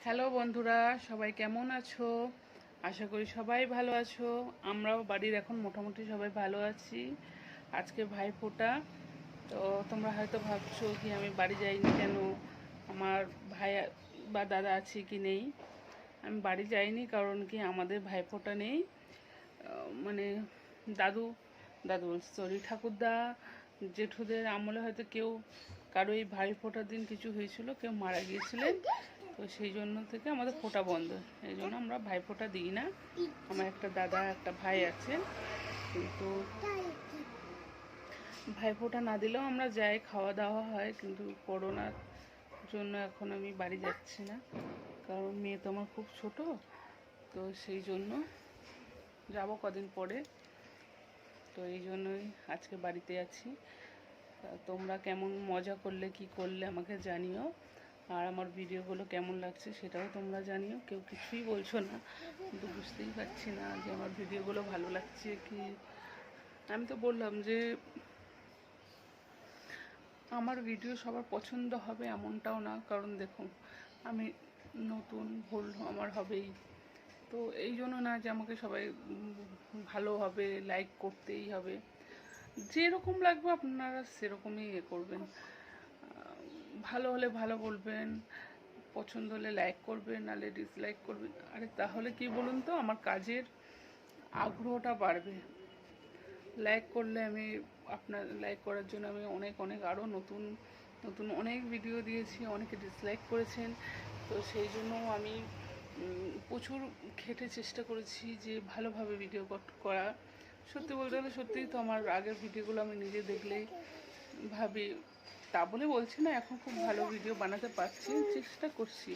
Hello বন্ধুরা, সবাই কেমন আছো? আশা করি সবাই ভালো আছো। আমরাও বাড়ির এখন মোটামুটি সবাই ভালো আছি। আজকে ভাইফোঁটা। তো তোমরা হয়তো ভাবছ কি, আমি বাড়ি যাইনি কেন? আমার ভাই বা দাদা আছে কি নেই? আমি বাড়ি যাইনি কারণ কি আমাদের ভাইফোঁটা নেই। মানে দাদু দাদু সরি, ঠাকুরদা, জেঠুদের আমলে হয়তো কেউ কারও এই ভাই ফোটার দিন কিছু হয়েছিল, কেউ মারা গিয়েছিলেন। তো সেই জন্য থেকে আমাদের ফোঁটা বন্ধ। এই জন্য আমরা ভাই ফোঁটা দিই না। আমার একটা দাদা, একটা ভাই আছে। কিন্তু ভাই ফোঁটা না দিলেও আমরা যাই, খাওয়া দাওয়া হয়। কিন্তু করোনার জন্য এখন আমি বাড়ি যাচ্ছি না। কারণ মেয়ে তো আমার খুব ছোট। তো সেই জন্য যাব কদিন পরে। তো এই জন্যই আজকে বাড়িতে আছি। তোমরা কেমন মজা করলে, কি করলে আমাকে জানিও। আর আমার ভিডিওগুলো কেমন লাগছে সেটাও তোমরা জানিও। কেউ কিছুই বলছো না, কিন্তু বুঝতেই পারছি না যে আমার ভিডিওগুলো ভালো লাগছে কি। আমি তো বললাম যে আমার ভিডিও সবার পছন্দ হবে এমনটাও না, কারণ দেখুন আমি নতুন, ভুল আমার হবেই। তো এই জন্য না যে আমাকে সবাই ভালো হবে লাইক করতেই হবে। যেরকম লাগবে আপনারা সেরকমই ইয়ে করবেন। ভালো হলে ভালো বলবেন, পছন্দ হলে লাইক করবেন নাহলে ডিসলাইক করবেন। আরে তাহলে কি বলুন তো, আমার কাজের আগ্রহটা বাড়বে। লাইক করলে আমি আপনার লাইক করার জন্য আমি অনেক অনেক আরও নতুন নতুন অনেক ভিডিও দিয়েছি, অনেকে ডিসলাইক করেছেন। তো সেই জন্য আমি প্রচুর খেটে চেষ্টা করেছি যে ভালোভাবে ভিডিও করা। সত্যি বলতে গেলে সত্যিই তো আমার আগের ভিডিওগুলো আমি নিজে দেখলেই ভাবি তা বলে বলছি না, এখন খুব ভালো ভিডিও বানাতে পারছি, চেষ্টা করছি।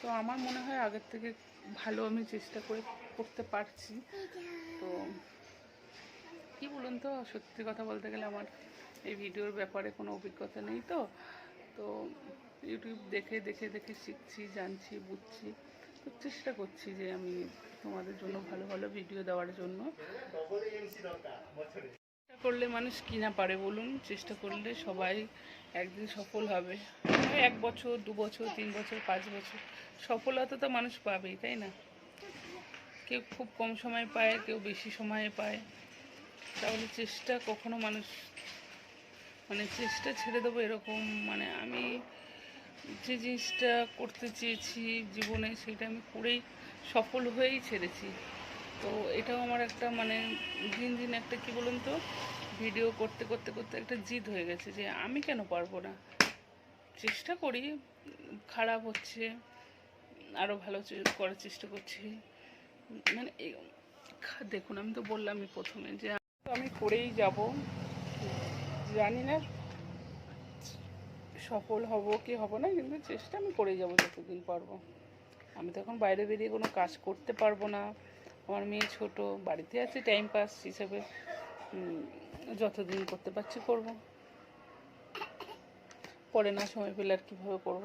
তো আমার মনে হয় আগের থেকে ভালো আমি চেষ্টা করে করতে পারছি। তো কি বলুন তো, সত্যি কথা বলতে গেলে আমার এই ভিডিওর ব্যাপারে কোনো অভিজ্ঞতা নেই তো। তো ইউটিউব দেখে দেখে দেখে শিখছি, জানছি, বুঝছি। তো চেষ্টা করছি যে আমি তোমাদের জন্য ভালো ভালো ভিডিও দেওয়ার জন্য। চেষ্টা করলে মানুষ কি না পারে বলুন? চেষ্টা করলে সবাই একদিন সফল হবে। এক বছর, দু বছর, তিন বছর, পাঁচ বছর। সফলতা তো মানুষ পাবেই, তাই না? কেউ খুব কম সময় পায়, কেউ বেশি সময়ে পায়। তাহলে চেষ্টা কখনো মানুষ মানে চেষ্টা ছেড়ে দেবো এরকম মানে আমি যে জিনিসটা করতে চেয়েছি জীবনে, সেটা আমি করেই সফল হয়েই ছেড়েছি। তো এটাও আমার একটা মানে দিন দিন একটা, কি বলুন তো? ভিডিও করতে করতে করতে একটা জিদ হয়ে গেছে যে আমি কেন পারব না? চেষ্টা করি, খারাপ হচ্ছে আরও ভালো করার চেষ্টা করছি। মানে দেখুন, আমি তো বললামই প্রথমে যে আমি করেই যাব। জানি না সফল হব কি হব না, কিন্তু চেষ্টা আমি করেই যাব যতদিন পারব। আমি তো এখন বাইরে বেরিয়ে কোনো কাজ করতে পারব না। আমার মেয়ে ছোট, বাড়িতে আছে টাইম পাস হিসেবে। যতদিন করতে পারছি করব। পরে না সময় পেলে আর কীভাবে করব?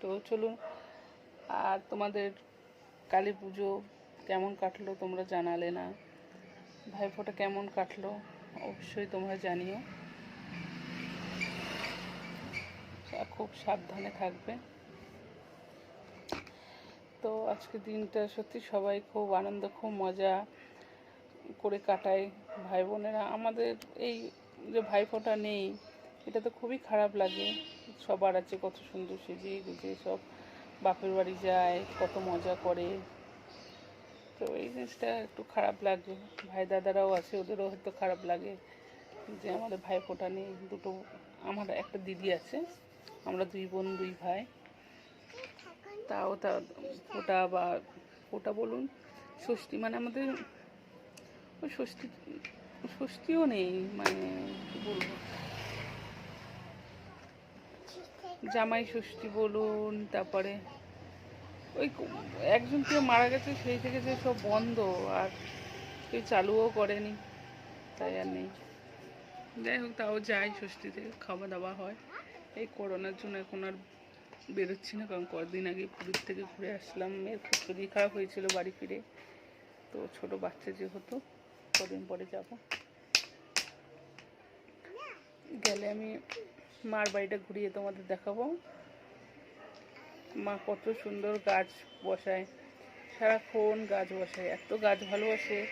তো চলুন, আর তোমাদের কালী পুজো কেমন কাটলো তোমরা জানালে না। ভাইফোঁটা কেমন কাটলো অবশ্যই তোমরা জানিও। খুব সাবধানে থাকবে। তো আজকে দিনটা সত্যি সবাই খুব আনন্দ, খুব মজা করে কাটায় ভাই বোনেরা। আমাদের এই যে ভাইফোঁটা নেই, এটা তো খুবই খারাপ লাগে। সবার আছে কত সুন্দর সেজে গুজে, সব বাপের বাড়ি যায়, কত মজা করে। তো এই জিনিসটা একটু খারাপ লাগে। ভাই দাদারাও আছে, ওদেরও হয়তো খারাপ লাগে যে আমাদের ভাই ফোটা নেই। দুটো, আমার একটা দিদি আছে, আমরা দুই বোন, দুই ভাই। তাও তা ফোটা বা ফোটা বলুন, ষষ্ঠী মানে আমাদের ওই ষষ্ঠী, ষষ্ঠীও নেই মানে কী বলব? জামাই ষষ্ঠী বলুন, তারপরে ওই একজন কেউ মারা গেছে, সেই থেকে যে সব বন্ধ, আর কেউ চালুও করেনি, তাই আর নেই। যাই হোক, তাও যাই ষষ্ঠীতে, খাওয়া দাওয়া হয়। এই করোনার জন্য এখন আর বেরোচ্ছি না, কারণ কদিন আগে পুরীর থেকে ঘুরে আসলাম। মেয়ের খুব শরীর খারাপ হয়েছিল বাড়ি ফিরে। তো ছোট বাচ্চা যেহেতু, কদিন পরে যাব। গেলে আমি মার বাড়িটা ঘুরিয়ে তোমাদের দেখাবো। মা কত সুন্দর গাছ বসায়, সারাক্ষণ গাছ বসায়। এত গাছ ভালোবাসে।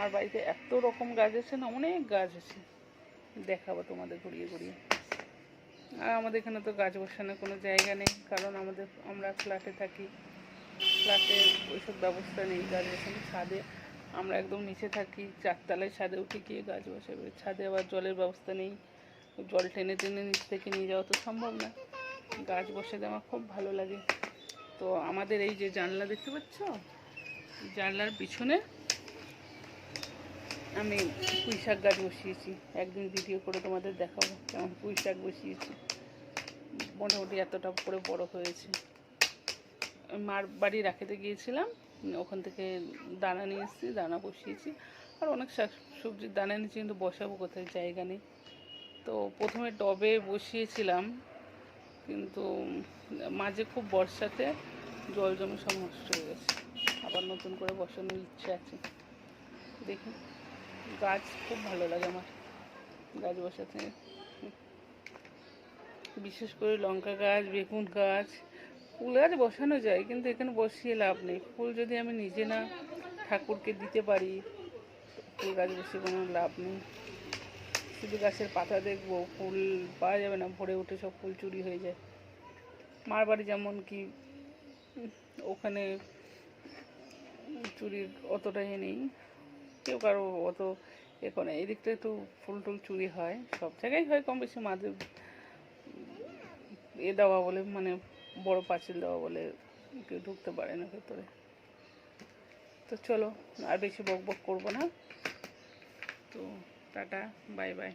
আর বাড়িতে এত রকম গাছ আছে না, অনেক গাছ আছে। দেখাবো তোমাদের ঘুরিয়ে ঘুরিয়ে। আর আমাদের এখানে তো গাছ বসানোর কোনো জায়গা নেই, কারণ আমাদের, আমরা ফ্ল্যাটে থাকি। ফ্ল্যাটে ওইসব ব্যবস্থা নেই, গাছ বসানো ছাদে। আমরা একদম নিচে থাকি, চারতলায় ছাদে উঠে গিয়ে গাছ বসাবে। ছাদে আবার জলের ব্যবস্থা নেই, জল টেনে টেনে নিচ থেকে নিয়ে যাওয়া তো সম্ভব না। গাছ বসাতে আমার খুব ভালো লাগে। তো আমাদের এই যে জানলা দেখতে পাচ্ছ? জানলার পিছনে আমি পুঁই শাক গাছ বসিয়েছি। একদিন ভিডিও করে তোমাদের দেখাবো কেমন পুঁই শাক বসিয়েছি। মোটামুটি এতটা করে বড় হয়েছে। মার বাড়ি রাখেতে গিয়েছিলাম, ওখান থেকে দানা নিয়ে এসেছি, দানা বসিয়েছি। আর অনেক শাক সবজির দানা নিয়েছি কিন্তু বসাবো কোথায়? জায়গা নেই। তো প্রথমে টবে বসিয়েছিলাম, কিন্তু মাঝে খুব বর্ষাতে জল জমে সব নষ্ট হয়ে গেছে। আবার নতুন করে বসানোর ইচ্ছে আছে। দেখি। গাছ খুব ভালো লাগে আমার, গাছ বসাতে। বিশেষ করে লঙ্কা গাছ, বেগুন গাছ, ফুল গাছ বসানো যায়, কিন্তু এখানে বসিয়ে লাভ নেই। ফুল যদি আমি নিজে না ঠাকুরকে দিতে পারি, ফুল গাছ বসে কোনো লাভ নেই। শুধু গাছের পাতা দেখব, ফুল পাওয়া যাবে না, ভরে উঠে সব ফুল চুরি হয়ে যায়। মার বাড়ি যেমন কি, ওখানে চুরির অতটা এ নেই। কেউ কারও অত এ করে না। থেকে একটু ফুল টুল চুরি হয়, সব জায়গায় হয় কম বেশি মাদের এ দেওয়া বলে মানে বড় পাঁচিল দেওয়া বলে কেউ ঢুকতে পারে না ভেতরে। তো চলো, আর বেশি বক বক করব না। তো টাটা, বাই বাই।